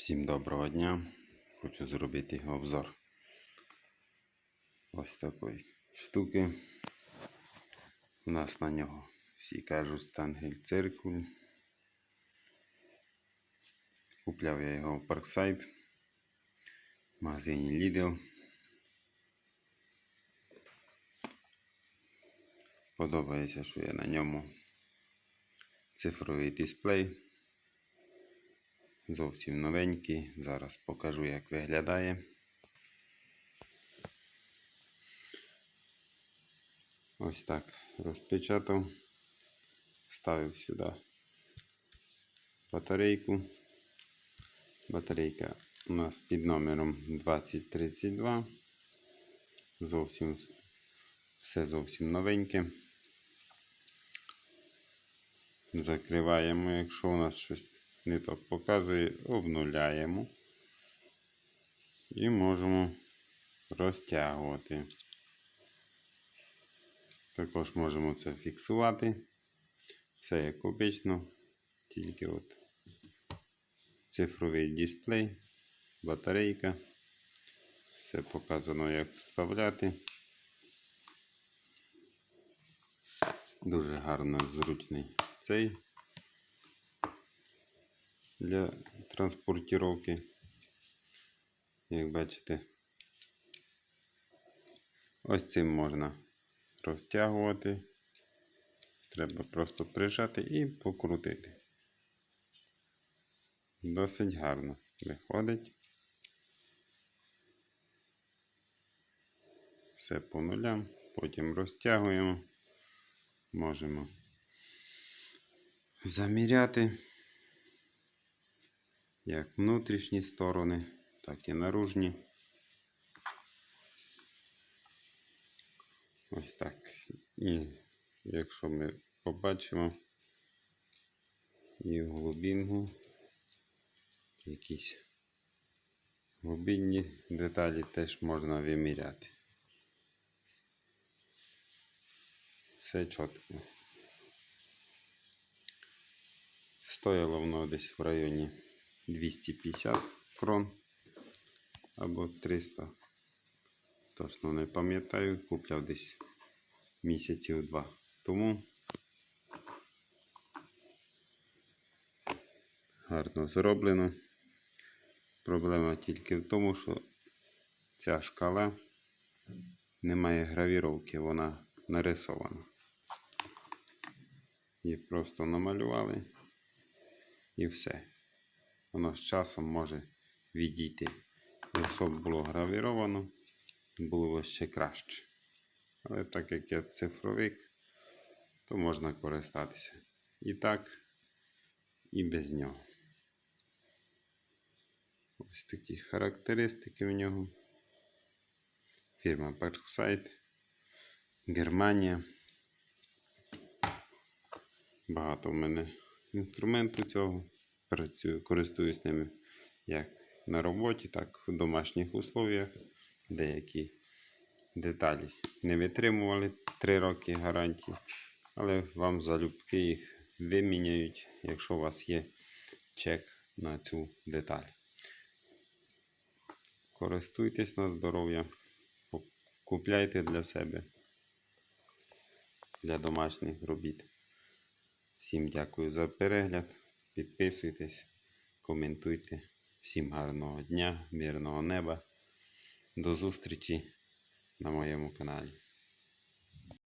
Всім доброго дня. Хочу зробити обзор ось такої штуки. У нас на нього всі кажуть стангель циркуль. Купляв я його в Парксайд в магазині Lidl. Подобається, що є на ньому цифровий дисплей. Зовсім новенький. Зараз покажу, як виглядає. Ось так розпечатав. Ставив сюди батарейку. Батарейка у нас під номером 2032. Зовсім все зовсім новеньке. Закриваємо, якщо у нас щось не так показує, обнуляємо і можемо розтягувати. Також можемо це фіксувати. Все як обично, тільки от цифровий дисплей, батарейка. Все показано, як вставляти. Дуже гарно зручний цей для транспортировки. Як бачите, ось цим можна розтягувати. Треба просто прижати і покрутити. Досить гарно виходить. Все по нулям, потім розтягуємо, можемо заміряти як внутрішні сторони, так і наружні. Ось так. І якщо ми побачимо і в глибинку якісь глибинні деталі теж можна виміряти. Все чітко. Стояло воно десь в районі 250 крон або 300. Точно не пам'ятаю, купляв десь місяців два тому. Гарно зроблено. Проблема тільки в тому, що ця шкала не має гравіровки, вона нарисована. Її просто намалювали і все воно з часом може відійти. Якщо б було гравіровано, було б ще краще. Але так як я цифровик, то можна користатися і так, і без нього. Ось такі характеристики в нього. Фірма Parkside, Германія. Багато в мене інструменту цього працюю, користуюсь ними як на роботі, так і в домашніх условіях. Деякі деталі не витримували 3 роки гарантії, але вам залюбки їх виміняють, якщо у вас є чек на цю деталь. Користуйтесь на здоров'я, купляйте для себе, для домашніх робіт. Всім дякую за перегляд. Підписуйтесь, коментуйте. Всім гарного дня, мирного неба. До зустрічі на моєму каналі.